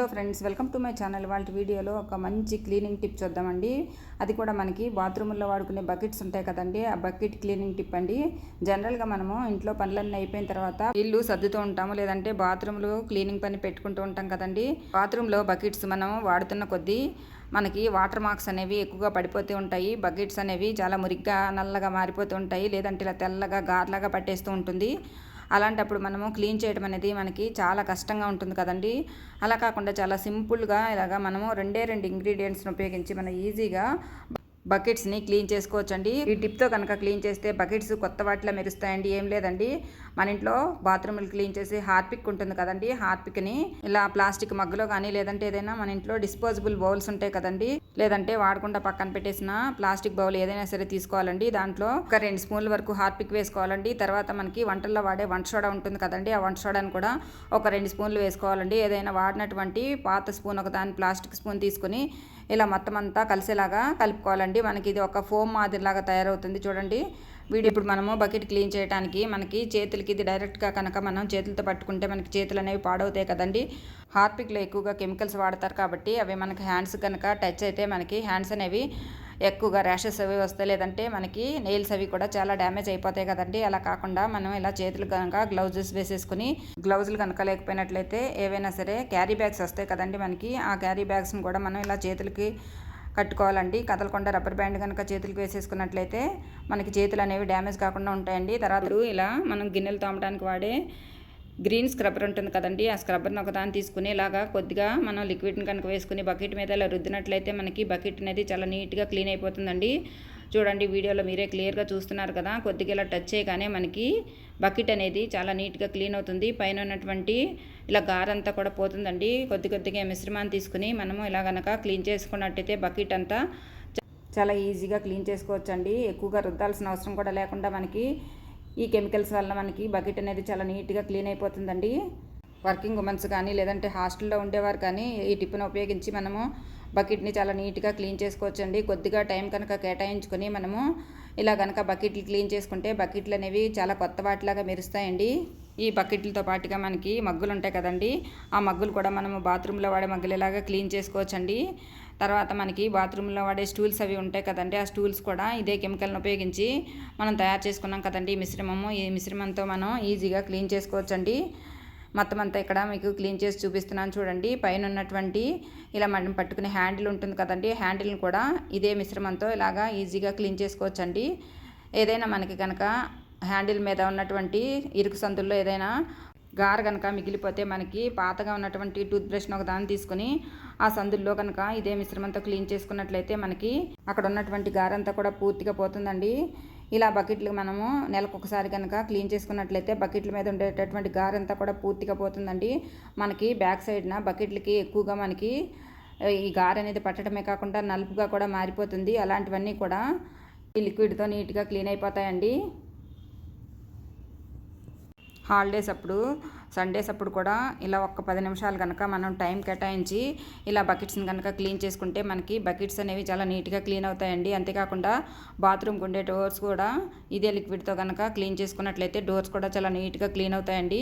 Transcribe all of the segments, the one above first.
Hello friends welcome to my channel. వాళ్ళ వీడియోలో ఒక మంచి క్లీనింగ్ టిప్ చూద్దామండి. అది కూడా మనకి బాత్రూంలో వాడుకునే బకెట్స్ ఉంటాయి కదండి ఆ బకెట్ క్లీనింగ్ టిప్ అండి. జనరల్గా మనము ఇంట్లో పనులన్నీ అయిపోయిన తర్వాత ఇల్లు సర్దుతూ ఉంటాము లేదంటే బాత్రూంలో క్లీనింగ్ పని పెట్టుకుంటూ ఉంటాం కదండి. బాత్రూంలో బకెట్స్ మనం వాడుతున్న కొద్దీ మనకి వాటర్ మార్క్స్ అనేవి ఎక్కువగా పడిపోతూ ఉంటాయి. బకెట్స్ అనేవి చాలా మురిగ్గా నల్లగా మారిపోతూ ఉంటాయి లేదంటే ఇలా తెల్లగా గార్లాగా పట్టేస్తూ ఉంటుంది. అలాంటప్పుడు మనము క్లీన్ చేయడం అనేది మనకి చాలా కష్టంగా ఉంటుంది కదండి. అలా కాకుండా చాలా సింపుల్గా ఇలాగా మనము రెండే రెండు ఇంగ్రీడియంట్స్ని ఉపయోగించి మనం ఈజీగా బకెట్స్ని క్లీన్ చేసుకోవచ్చండి. ఈ టిప్తో కనుక క్లీన్ చేస్తే బకెట్స్ కొత్త వాటిలో మెరుస్తాయండి. ఏం లేదండి. మన ఇంట్లో బాత్రూమ్లు క్లీన్ చేసి హార్పిక్ ఉంటుంది కదండి. హార్పిక్ని ఇలా ప్లాస్టిక్ మగ్గులో కానీ లేదంటే ఏదైనా మన ఇంట్లో డిస్పోజబుల్ బౌల్స్ ఉంటాయి కదండి. లేదంటే వాడకుండా పక్కన పెట్టేసిన ప్లాస్టిక్ బౌల్ ఏదైనా సరే తీసుకోవాలండి. దాంట్లో ఒక రెండు స్పూన్ల వరకు హార్పిక్ వేసుకోవాలండి. తర్వాత మనకి వంటల్లో వాడే వంట సోడా ఉంటుంది కదండి. ఆ వంట సోడాని కూడా ఒక రెండు స్పూన్లు వేసుకోవాలండి. ఏదైనా వాడినటువంటి పాత స్పూన్ ఒక దాని ప్లాస్టిక్ స్పూన్ తీసుకుని ఇలా మొత్తం అంతా కలిసేలాగా కలుపుకోవాలండి. మనకి ఇది ఒక ఫోమ్ మాదిరిలాగా తయారవుతుంది చూడండి. వీడి ఇప్పుడు మనము బకెట్ క్లీన్ చేయడానికి మనకి చేతులకి ఇది డైరెక్ట్గా కనుక మనం చేతులతో పట్టుకుంటే మనకి చేతులు అనేవి పాడవుతాయి కదండి. హార్పిక్లో ఎక్కువగా కెమికల్స్ వాడతారు కాబట్టి అవి మనకి హ్యాండ్స్ కనుక టచ్ అయితే మనకి హ్యాండ్స్ అనేవి ఎక్కువగా ర్యాషెస్ అవి వస్తాయి. లేదంటే మనకి నెయిల్స్ అవి కూడా చాలా డ్యామేజ్ అయిపోతాయి కదండి. అలా కాకుండా మనం ఇలా చేతులు కనుక గ్లౌజెస్ వేసేసుకుని గ్లౌజులు కనుక లేకపోయినట్లయితే ఏవైనా సరే క్యారీ బ్యాగ్స్ వస్తాయి కదండి మనకి. ఆ క్యారీ బ్యాగ్స్ని కూడా మనం ఇలా చేతులకి కట్టుకోవాలండి. కదలకుండా రబ్బర్ బ్యాండ్ కనుక చేతులకు వేసేసుకున్నట్లయితే మనకి చేతులు అనేవి డ్యామేజ్ కాకుండా ఉంటాయండి. తర్వాత ఇలా మనం గిన్నెలు తోమడానికి వాడే గ్రీన్ స్క్రబ్బర్ ఉంటుంది కదండి. ఆ స్క్రబ్బర్ని ఒకదాన్ని తీసుకుని ఇలాగా కొద్దిగా మనం లిక్విడ్ని కనుక వేసుకుని బకెట్ మీద ఇలా రుద్దినట్లయితే మనకి బకెట్ అనేది చాలా నీట్గా క్లీన్ అయిపోతుందండి. చూడండి వీడియోలో మీరే క్లియర్గా చూస్తున్నారు కదా. కొద్దిగా ఇలా టచ్ చేయగానే మనకి బకెట్ అనేది చాలా నీట్గా క్లీన్ అవుతుంది. పైన ఉన్నటువంటి ఇలా గారంతా కూడా పోతుందండి. కొద్ది కొద్దిగా మిశ్రమాన్ని తీసుకుని మనము ఇలా కనుక క్లీన్ చేసుకున్నట్టయితే బకెట్ అంతా చాలా ఈజీగా క్లీన్ చేసుకోవచ్చండి. ఎక్కువగా రుద్దాల్సిన అవసరం కూడా లేకుండా మనకి ఈ కెమికల్స్ వల్ల మనకి బకెట్ అనేది చాలా నీట్గా క్లీన్ అయిపోతుందండి. వర్కింగ్ ఉమెన్స్ కానీ లేదంటే హాస్టల్లో ఉండేవారు కానీ ఈ టిప్ను ఉపయోగించి మనము బకెట్ని చాలా నీట్గా క్లీన్ చేసుకోవచ్చండి. కొద్దిగా టైం కనుక కేటాయించుకొని మనము ఇలా కనుక బకెట్లు క్లీన్ చేసుకుంటే బకెట్లు అనేవి చాలా కొత్త వాటిలాగా మెరుస్తాయండి. ఈ బకెట్లతో పాటుగా మనకి మగ్గులు ఉంటాయి కదండి. ఆ మగ్గులు కూడా మనము బాత్రూంలో వాడే మగ్గులు ఇలాగా క్లీన్ చేసుకోవచ్చండి. తర్వాత మనకి బాత్రూంలో వాడే స్టూల్స్ అవి ఉంటాయి కదండి ఆ స్టూల్స్ కూడా ఇదే కెమికల్ని ఉపయోగించి మనం తయారు చేసుకున్నాం కదండి ఈ మిశ్రమము. ఈ మిశ్రమంతో మనం ఈజీగా క్లీన్ చేసుకోవచ్చండి. మొత్తం అంతా ఇక్కడ మీకు క్లీన్ చేసి చూపిస్తున్నాను చూడండి. పైన ఉన్నటువంటి ఇలా మనం పట్టుకునే హ్యాండిల్ ఉంటుంది కదండి హ్యాండిల్ని కూడా ఇదే మిశ్రమంతో ఇలాగా ఈజీగా క్లీన్ చేసుకోవచ్చండి. ఏదైనా మనకి కనుక హ్యాండిల్ మీద ఉన్నటువంటి ఇరుకు సందుల్లో ఏదైనా గారు కనుక మిగిలిపోతే మనకి పాతగా ఉన్నటువంటి టూత్ బ్రష్ను ఒక దాన్ని తీసుకుని ఆ సందుల్లో కనుక ఇదే మిశ్రమంతో క్లీన్ చేసుకున్నట్లయితే మనకి అక్కడ ఉన్నటువంటి గారంతా కూడా పూర్తిగా పోతుందండి. ఇలా బకెట్లు మనము నెలకు ఒకసారి కనుక క్లీన్ చేసుకున్నట్లయితే బకెట్ల మీద ఉండేటటువంటి గారంతా కూడా పూర్తిగా పోతుందండి. మనకి బ్యాక్ సైడ్న బకెట్లకి ఎక్కువగా మనకి ఈ గార అనేది పట్టడమే కాకుండా నలుపుగా కూడా మారిపోతుంది. అలాంటివన్నీ కూడా ఈ లిక్విడ్తో నీట్గా క్లీన్ అయిపోతాయండి. హాలిడేస్ అప్పుడు సండేస్ అప్పుడు కూడా ఇలా ఒక్క పది నిమిషాలు కనుక మనం టైం కేటాయించి ఇలా బకెట్స్ని కనుక క్లీన్ చేసుకుంటే మనకి బకెట్స్ అనేవి చాలా నీట్గా క్లీన్ అవుతాయండి. అంతేకాకుండా బాత్రూమ్కి ఉండే డోర్స్ కూడా ఇదే లిక్విడ్తో కనుక క్లీన్ చేసుకున్నట్లయితే డోర్స్ కూడా చాలా నీట్గా క్లీన్ అవుతాయండి.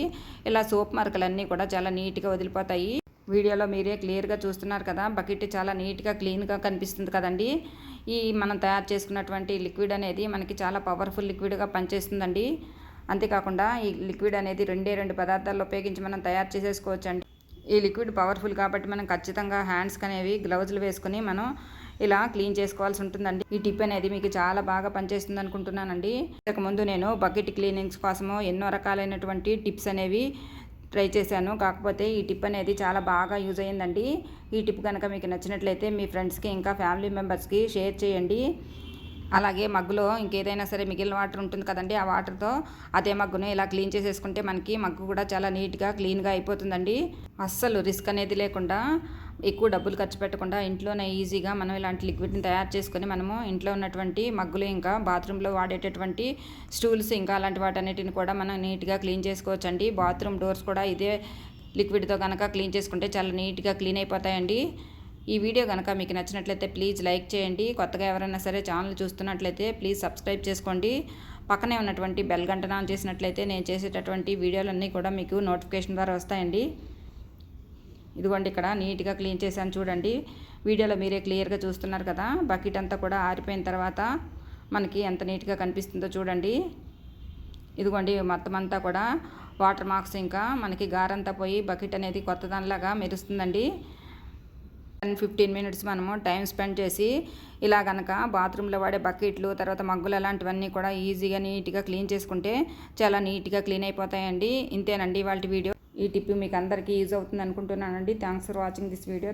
ఇలా సోప్ మరకలన్నీ కూడా చాలా నీట్గా వదిలిపోతాయి. వీడియోలో మీరే క్లియర్గా చూస్తున్నారు కదా బకెట్ చాలా నీట్గా క్లీన్గా కనిపిస్తుంది కదండి. ఈ మనం తయారు చేసుకున్నటువంటి లిక్విడ్ అనేది మనకి చాలా పవర్ఫుల్ లిక్విడ్గా పనిచేస్తుందండి. అంతేకాకుండా ఈ లిక్విడ్ అనేది రెండే రెండు పదార్థాలు ఉపయోగించి మనం తయారు చేసేసుకోవచ్చండి. ఈ లిక్విడ్ పవర్ఫుల్ కాబట్టి మనం ఖచ్చితంగా హ్యాండ్స్కి అనేవి గ్లౌజులు వేసుకుని మనం ఇలా క్లీన్ చేసుకోవాల్సి ఉంటుందండి. ఈ టిప్ అనేది మీకు చాలా బాగా పనిచేస్తుంది అనుకుంటున్నానండి. ఇంతకుముందు నేను బకెట్ క్లీనింగ్స్ కోసము ఎన్నో రకాలైనటువంటి టిప్స్ అనేవి ట్రై చేశాను. కాకపోతే ఈ టిప్ అనేది చాలా బాగా యూజ్ అయ్యిందండి. ఈ టిప్ కనుక మీకు నచ్చినట్లయితే మీ ఫ్రెండ్స్కి ఇంకా ఫ్యామిలీ మెంబర్స్కి షేర్ చేయండి. అలాగే మగ్గులో ఇంకేదైనా సరే మిగిలిన వాటర్ ఉంటుంది కదండి ఆ వాటర్తో అదే మగ్గును ఇలా క్లీన్ చేసేసుకుంటే మనకి మగ్గు కూడా చాలా నీట్గా క్లీన్గా అయిపోతుందండి. అస్సలు రిస్క్ అనేది లేకుండా ఎక్కువ డబ్బులు ఖర్చు పెట్టకుండా ఇంట్లోనే ఈజీగా మనం ఇలాంటి లిక్విడ్ని తయారు చేసుకొని మనము ఇంట్లో ఉన్నటువంటి మగ్గులు ఇంకా బాత్రూంలో వాడేటటువంటి స్టూల్స్ ఇంకా అలాంటి వాటన్నిటిని కూడా మనం నీట్గా క్లీన్ చేసుకోవచ్చండి. బాత్రూమ్ డోర్స్ కూడా ఇదే లిక్విడ్తో కనుక క్లీన్ చేసుకుంటే చాలా నీట్గా క్లీన్ అయిపోతాయండి. ఈ వీడియో కనుక మీకు నచ్చినట్లయితే ప్లీజ్ లైక్ చేయండి. కొత్తగా ఎవరైనా సరే ఛానల్ చూస్తున్నట్లయితే ప్లీజ్ సబ్స్క్రైబ్ చేసుకోండి. పక్కనే ఉన్నటువంటి బెల్ గంటను ఆన్ చేసినట్లయితే నేను చేసేటటువంటి వీడియోలన్నీ కూడా మీకు నోటిఫికేషన్ ద్వారా వస్తాయండి. ఇదిగోండి ఇక్కడ నీట్గా క్లీన్ చేశాను చూడండి. వీడియోలో మీరే క్లియర్గా చూస్తున్నారు కదా. బకెట్ అంతా కూడా ఆరిపోయిన తర్వాత మనకి ఎంత నీట్గా కనిపిస్తుందో చూడండి. ఇదిగోండి మొత్తం అంతా కూడా వాటర్ మార్క్స్ ఇంకా మనకి గారంతా పోయి బకెట్ అనేది కొత్త దానిలాగా మెరుస్తుందండి. టెన్ ఫిఫ్టీన్ మినిట్స్ మనము టైం స్పెండ్ చేసి ఇలా కనుక బాత్రూంలో వాడే బకెట్లు తర్వాత మగ్గులు అలాంటివన్నీ కూడా ఈజీగా నీట్గా క్లీన్ చేసుకుంటే చాలా నీట్గా క్లీన్ అయిపోతాయండి. ఇంతేనండి వాళ్ళ వీడియో. ఈ టిప్ మీకు అందరికీ యూజ్ అవుతుంది అనుకుంటున్నానండి. Thanks for watching this video.